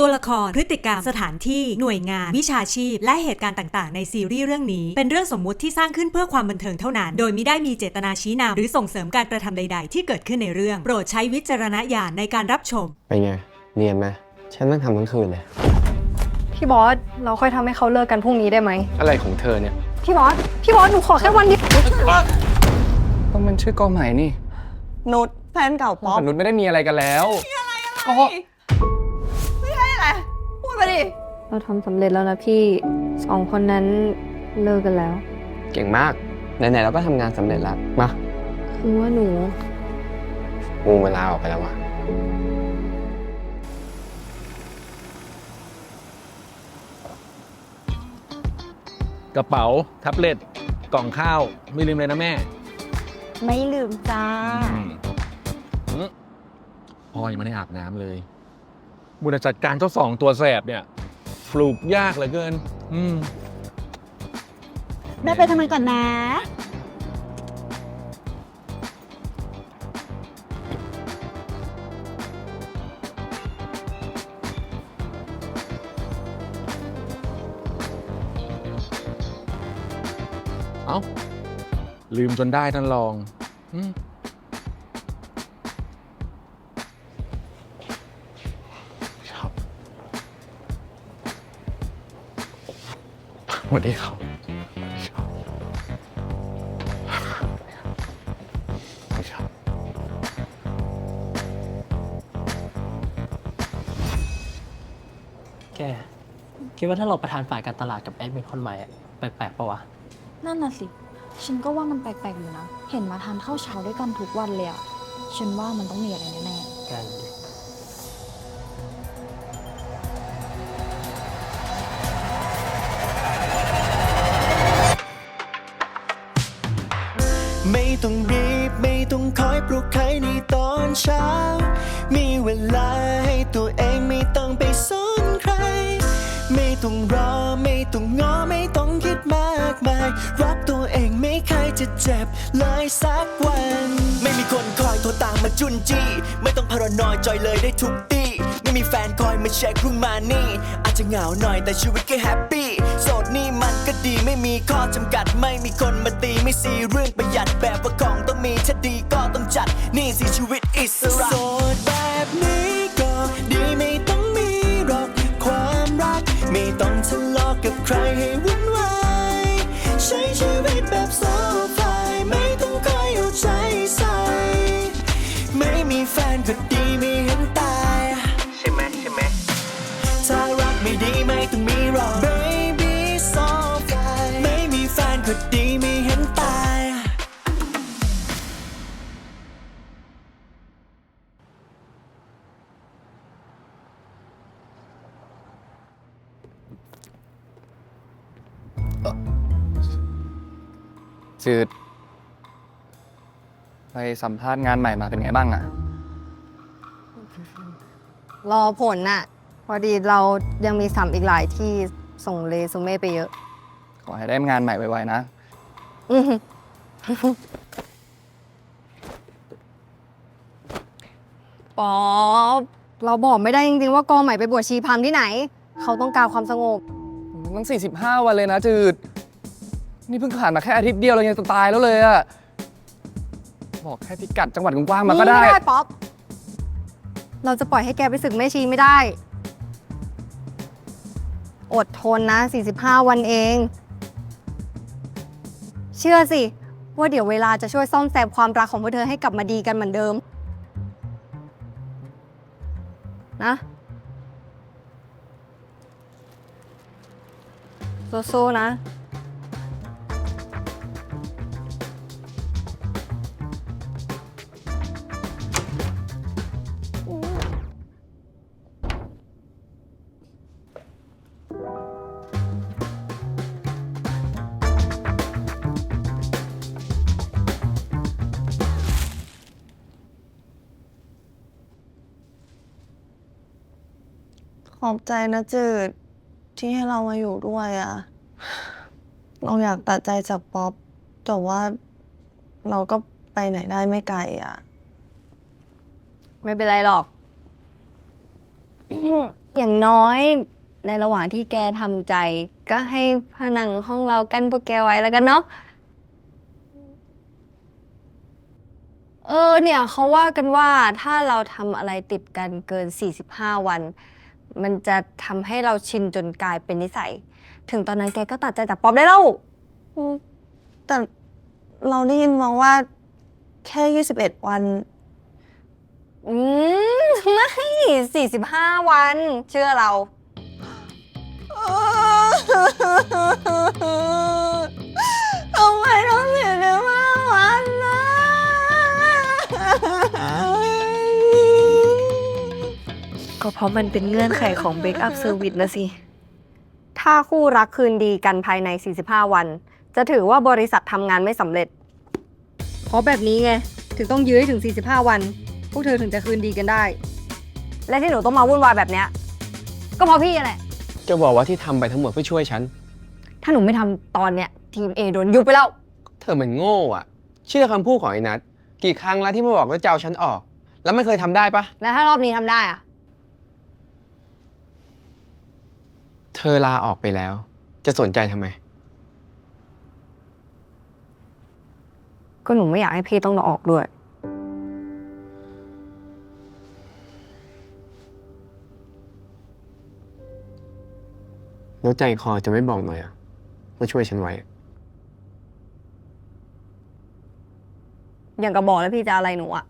ตัวละครพฤติกรรมสถานที่หน่วยงาน วิชาชีพ และเหตุการณ์ต่าง ๆ ในซีรีส์เรื่องนี้ เป็นเรื่องสมมุติที่สร้างขึ้นเพื่อความบันเทิงเท่านั้น โดยไม่ได้มีเจตนาชี้นำหรือส่งเสริมการกระทำใด ๆ ที่เกิดขึ้นในเรื่อง โปรดใช้วิจารณญาณในการรับชม เป็นไงเนียนไหมฉันต้องทำทั้งคืนเลย พี่บอส เราค่อยทำให้เขาเลิกกันพรุ่งนี้ได้ไหม อะไรของเธอเนี่ย พี่บอส พี่บอส หนูขอแค่วันเดียวต้องเป็นชื่อกองใหม่นี่นุชแฟนเก่าป๊อปมนุษย์ไม่ได้มีอะไรกันแล้วก็ไม่ใช่แหละพูด มาดิ เราทำสำเร็จแล้วนะพี่สองคนนั้นเลิกกันแล้ว เก่งมาก ไหนๆเราก็ทำงานสำเร็จแล้ว มาคือว่าหนู งูเวลาออกไปแล้ววะกระเป๋า แท็บเล็ต กล่องข้าว ไม่ลืมเลยนะแม่ไม่ลืมจ้า อืมอืมพ่อยังไม่ได้อาบน้ำเลย บุญจัดการเจ้าสองตัวแสบเนี่ยปลูกยากเหลือเกิน อืมแม่ไปทำงานก่อนนะ เอ้า ลืมจนได้ท่านรอง อืม สวัสดีครับชอบไม่ชอบแกคิดว่าถ้าเราประธานฝ่ายการตลาดกับแอดมินคนใหม่อะแปลกๆปะวะ นั่นน่ะสิ ฉันก็ว่ามันแปลกๆอยู่นะ เห็นมาทานข้าวเช้าด้วยกันทุกวันเลยอะฉันว่ามันต้องมีอะไรแน่กันดิ ปลุกใครในตอนเช้า มีเวลาให้ตัวเองไม่ต้องไปสนใคร ไม่ต้องรอไม่ต้องงอไม่ต้องคิดมากมาย รักตัวเองไม่เคยจะเจ็บเลยสักวัน ไม่มีคนคอยโทรตามมาจุนจี้ ไม่ต้องพารานอยจอยเลยได้ทุกตีไม่มีแฟนคอยมาเช็ครื่งมานี่ อาจจะเหงาหน่อยแต่ชีวิตก็แฮปปี้โสดนี่มันก็ดีไม่มีข้อจำกัด ไม่มีคนมาตีไม่ซีเรื่องประหยัดแบบว่าของต้อง นี่สิชีวิตอิสระโสดแบบนี้ก็ดีไม่ต้องมีหรอกความรัก ไม่ต้องทะเลาะกับใครให้วุ่นวายใช้ชีวิตแบบโซฟายไม่ต้องคอยเอาใจใส่ ไม่มีแฟนก็ดีไม่เห็นตาย ใช่ไหมใช่ไหมถ้ารักไม่ดีไม่ต้องมีหรอก baby soft ไม่มีแฟนก็ดีไม่ จืด ไปสัมภาษณ์งานใหม่มาเป็นไงบ้างอะรอผลน่ะ พอดีเรายังมีสัมอีกหลายที่ส่งเรซูเม่ไปเยอะ ขอให้ได้งานใหม่ไวๆนะ อือหือป๊อปเราบอกไม่ได้จริงๆว่ากองใหม่ไปบวชชีพรามที่ไหน เขาต้องการความสงบตั้ง45 วันเลยนะจืด นี่เพิ่งผ่านมาแค่อาทิตย์เดียวเรายังจะตายแล้วเลยอะบอกแค่พิกัดจังหวัดกว้างๆมาก็ได้ ไม่ได้ป๊อป เราจะปล่อยให้แกไปศึกแม่ชีไม่ได้ อดทนนะ 45 วันเอง เชื่อสิ ว่าเดี๋ยวเวลาจะช่วยซ่อมแซมความรักของพวกเธอให้กลับมาดีกันเหมือนเดิม นะสู้ๆนะ อบใจนะจืด ที่ให้เรามาอยู่ด้วยอะเราอยากตัดใจจากป๊อป แต่ว่าเราก็ไปไหนได้ไม่ไกลอะไม่เป็นไรหรอก อย่างน้อยในระหว่างที่แกทำใจ ก็ให้ผนังห้องเรากันพวกแกไว้แล้วกันเนาะเออเนี่ยเขาว่ากันว่าถ้าเราทำอะไรติดกันเกิน 45 วัน มันจะทำให้เราชินจนกลายเป็นนิสัย ถึงตอนนั้นแกก็ตัดใจจากป๊อปได้แล้วอืมแต่เราได้ยินมาว่า แค่ 21 วัน อืมไม่45วัน เชื่อเรา ก็เพราะมันเป็นเงื่อนไขของ Break Up Service นะสิ ถ้าคู่รักคืนดีกันภายใน 45 วัน จะถือว่าบริษัททำงานไม่สำเร็จ เพราะแบบนี้ไง ถึงต้องยื้อให้ถึง 45 วัน พวกเธอถึงจะคืนดีกันได้ และที่หนูต้องมาวุ่นวายแบบเนี้ยก็เพราะพี่แหละ จะบอกว่าที่ทำไปทั้งหมดเพื่อช่วยฉัน ถ้าหนูไม่ทำตอนเนี้ยทีม A โดนยุบไปแล้ว เธอมันโง่อะเชื่อคำพูดของไอ้นัทกี่ครั้งแล้วที่มาบอกว่าจะเอาฉันออก แล้วไม่เคยทำได้ปะแล้วถ้ารอบนี้ทำได้อะ เธอลาออกไปแล้ว จะสนใจทำไม ก็หนูไม่อยากให้พี่ต้องลาออกด้วย แล้วใจคอจะไม่บอกหน่อยอะว่าช่วยฉันไว้ อย่างกับบอกแล้วพี่จะอะไรหนูอะ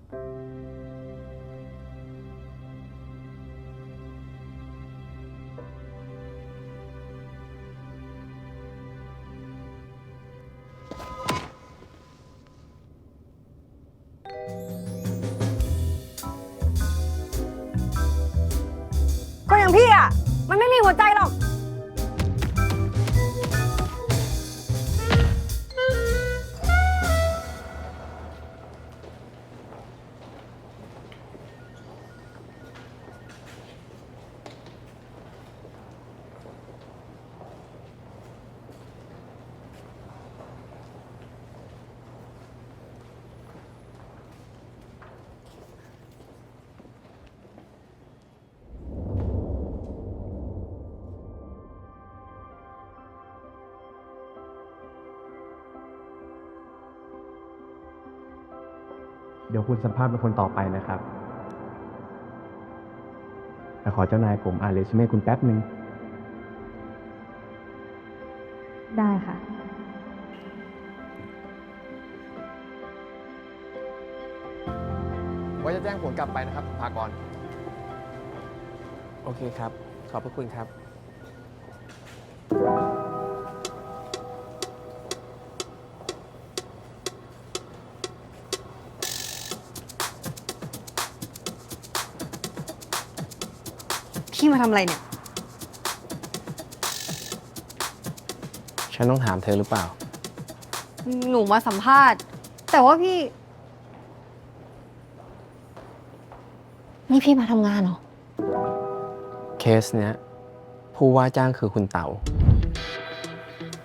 เดี๋ยวคุณสัมภาษณ์เป็นคนต่อไปนะครับ แต่ขอเจ้านายผมอ่านเรซูเม่คุณแป๊บนึงได้ค่ะ ไว้จะแจ้งผลกลับไปนะครับพากร โอเคครับ ขอบพระคุณครับ มาทำอะไรเนี่ย ฉันต้องถามเธอหรือเปล่า หนูมาสัมภาษณ์ แต่ว่าพี่ นี่พี่มาทำงานเหรอ เคสเนี้ย ผู้ว่าจ้างคือคุณเต๋า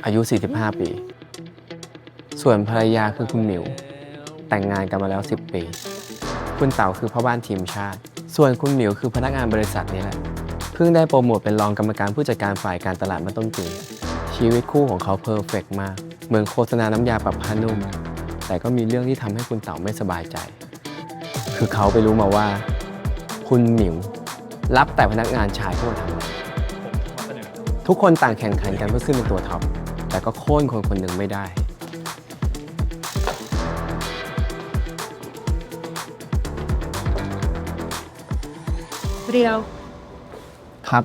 อายุ 45 ปี ส่วนภรรยาคือคุณหมิว แต่งงานกันมาแล้ว 10 ปี คุณเต๋าคือพ่อบ้านทีมชาติ ส่วนคุณหมิวคือพนักงานบริษัทนี้แหละเพิ่งได้โปรโมทเป็นรองกรรมการผู้จัดการฝ่ายการตลาดมาต้นปีชีวิตคู่ของเขาเพอร์เฟกต์มาก เหมือนโฆษณาน้ำยาปรับผ้านุ่ม แต่ก็มีเรื่องที่ทำให้คุณเต๋าไม่สบายใจ คือเขาไปรู้มาว่า คุณหมิวรับแต่พนักงานชายเข้ามาทำงานทุกคนต่างแข่งขันกันเพื่อขึ้นเป็นตัวท็อป แต่ก็โค่นคนคนหนึ่งไม่ได้ เรียว ครับ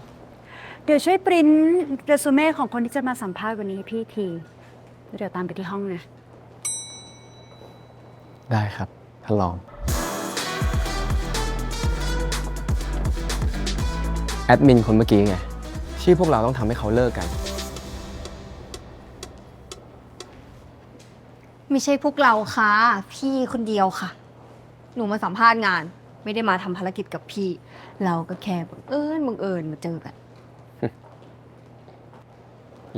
เดี๋ยวช่วยปริ้นเรซูเม่ของคนที่จะมาสัมภาษณ์วันนี้ให้พี่ทีเดี๋ยวตามไปที่ห้องนะ ได้ครับท่านรอง แอดมินคนเมื่อกี้ไง ที่พวกเราต้องทำให้เขาเลิกกัน ไม่ใช่พวกเราค่ะ พี่คนเดียวค่ะ หนูมาสัมภาษณ์งาน ไม่ได้มาทำภารกิจกับพี่ เราก็แค่บังเอิญบังเอิญมาเจอกัน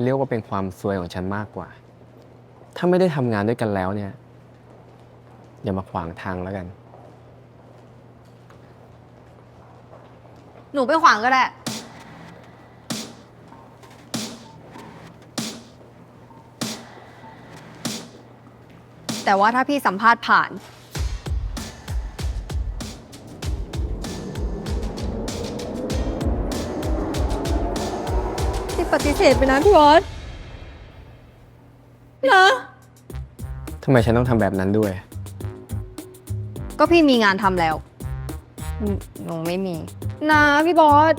เรียกว่าเป็นความซวยของฉันมากกว่า ถ้าไม่ได้ทำงานด้วยกันแล้วเนี่ย อย่ามาขวางทางแล้วกัน หนูไปขวางก็ได้ แต่ว่าถ้าพี่สัมภาษณ์ผ่าน ปฏิเสธไปนะพี่บอสนะทำไมฉันต้องทำแบบนั้นด้วย ก็พี่มีงานทำแล้วหนูหนูไม่มี นะพี่บอส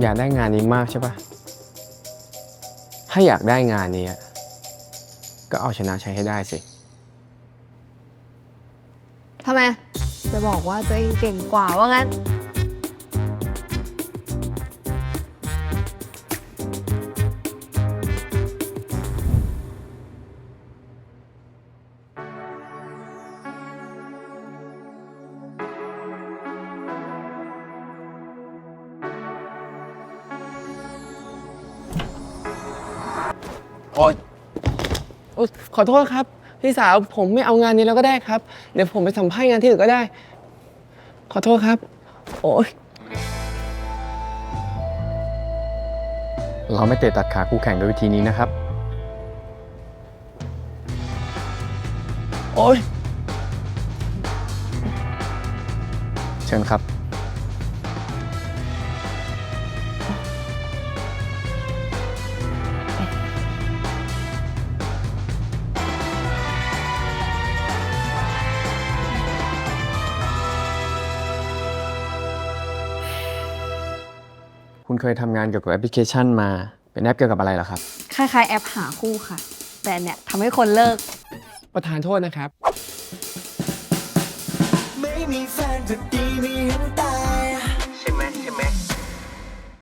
อยากได้งานนี้มากใช่ปะถ้าอยากได้งานนี้อะก็เอาชนะชัยให้ได้สิ ทำไม จะบอกว่าตัวเองเก่งกว่าว่างั้น โอ๊ยโอ๊ยขอโทษครับ พี่สาวผมไม่เอางานนี้แล้วก็ได้ครับ เดี๋ยวผมไปสัมภาษณ์งานที่อื่นก็ได้ ขอโทษครับ โอ๊ยเราไม่เตะตัดขาคู่แข่งด้วยวิธีนี้นะครับ โอ๊ย เชิญครับ คุณเคยทำงานเกี่ยวกับแอปพลิเคชันมา เป็นแอปเกี่ยวกับอะไรเหรอครับ คล้ายๆแอปหาคู่ค่ะ แต่เนี่ยทำให้คนเลิก ประธานโทษนะครับ ไม่มีแฟนก็ดีไม่เห็นตา